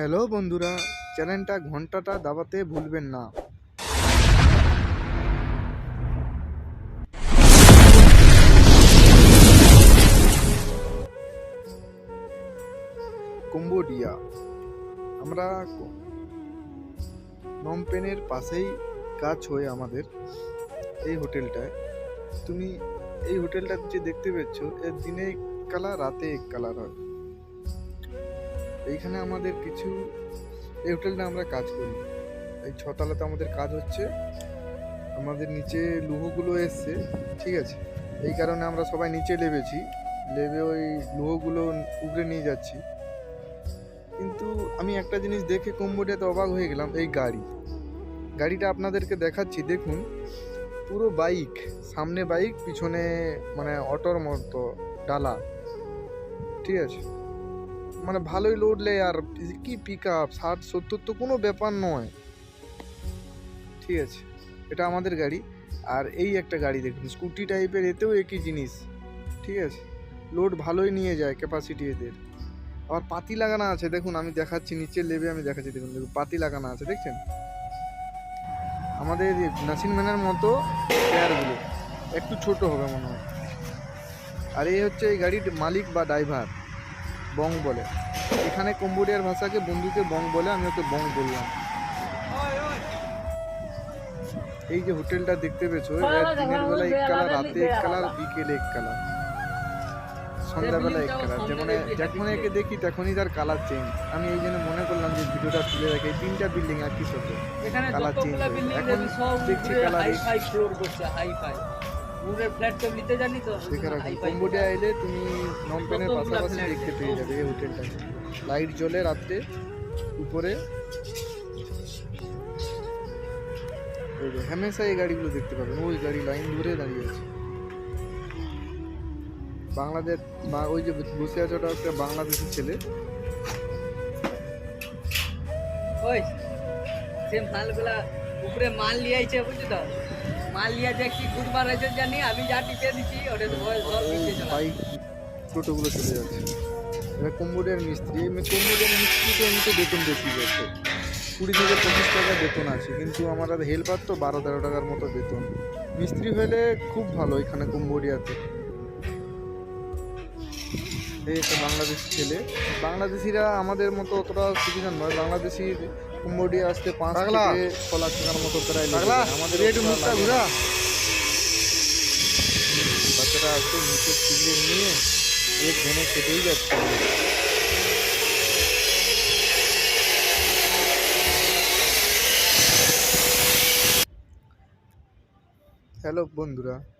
Hello বন্ধুরা, চ্যানেলটা ঘন্টাটা দাবাতে ভুলবেন না। কম্বোডিয়া, আমরা নমপেনের পাশেই কাজ হয় আমাদের, এই হোটেলটায়। তুমি এই হোটেলটা যে দেখতে পাচ্ছ এর দিনে কালার, রাতে এক কালার হয়। এইখানে আমাদের কিছু এই হোটেলটা আমরা কাজ করি। এই ছতলাতে আমাদের কাজ হচ্ছে। আমাদের নিচে লুহোগুলো এসছে, ঠিক আছে? এই কারণে আমরা সবাই নিচে লেবেছি। লেবে ওই লুহোগুলো উপরে নিয়ে যাচ্ছি। কিন্তু আমি একটা জিনিস দেখে কম্বোডিয়াতে অবাক হয়ে গেলাম, এই গাড়ি। গাড়িটা আপনাদেরকে দেখাচ্ছি, দেখুন। পুরো বাইক, সামনে বাইক, পিছনে মানে অটোর মতো, ডালা। ঠিক আছে? মানে ভালোই লোড লে আর কি পিক আপ ষাট, সত্তর তো কোনো ব্যাপার নয়। ঠিক আছে, এটা আমাদের গাড়ি। আর এই একটা গাড়ি দেখুন স্কুটি টাইপের এতেও একই জিনিস। ঠিক আছে লোড ভালোই নিয়ে যায় ক্যাপাসিটি এদের। আবার পাতি লাগানো আছে, দেখুন আমি দেখাচ্ছি, নিচের লেবে আমি দেখাচ্ছি, দেখুন দেখুন, পাতি লাগানো আছে, দেখছেন? আমাদের নাসিন ম্যানের মতো টায়ারগুলো, একটু ছোট হবে মনে হয়। আর এই হচ্ছে এই গাড়ির মালিক বা ড্রাইভার বং বলে। এখানে কম্বোডিয়ার ভাষাকে বন্ধুকে বং বলে আমি ওকে বং বললাম। এই যে হোটেলটা দেখতে পেয়েছ দিনের বেলা এক কালার রাতে এক কালার বিকেলে এক কালার। সন্ধ্যাবেলা এক কালার। যেমন যখন একে দেখি তখনই তার কালার চেঞ্জ আমি এই জন্য মনে করলাম যে ভিডিওটা তুলে রাখি তিনটা বিল্ডিং একই সাথে। কালার চেঞ্জ এখন দেখছি কালার হাই ফাই ফ্লোর করছে হাই ফাই ফ্ল্যাট তো নিতে জানি তো দেখে রাখুন হাই ফাই কম্বোডিয়া এলে তুমি পাশাপাশি দেখতে পেয়ে যাবে এই হোটেলটা লাইট জ্বলে রাত্রে উপরে। হামেশা এই গাড়িগুলো দেখতে পাবেন। ওই গাড়ি লাইন ধরে দাঁড়িয়ে আছে। বাংলাদেশ বা ওই যে বসে আছে ওটা একটা বাংলাদেশি ছেলে। ওই সে মালগুলা উপরে মাল নিয়ে আইছে বুঝছ তো? মাল নিয়ে দেখছি গুডবার আছে জানি আমি যা টিপে দিচ্ছি ওটা তো সব ওই নিচে চলে বাইক টোটোগুলো চলে যাচ্ছে। কম্বোডিয়ার মিস্ত্রি এই কম্বোডিয়ার মিস্ত্রিতে এমনিতে বেতন বেশি কুড়ি থেকে পঁচিশ টাকা বেতন আছে কিন্তু আমার হেল্পার তো বারো তেরো টাকার মতো বেতন। মিস্ত্রি হলে খুব ভালো এখানে কম্বোডিয়াতে এই একটা বাংলাদেশি ছেলে বাংলাদেশিরা আমাদের মতো অতটা সুবিধা নয় বাংলাদেশির কম্বোডিয়া আসতে পাঁচ। থেকে ছ লাখ টাকার মতো প্রায়। আমাদের একটু মুখটা ঘুরা। বাচ্চারা আসছে নিচে ছিঁড়ে নিয়ে এক ভেনে কেটেই যাচ্ছে হ্যালো বন্ধুরা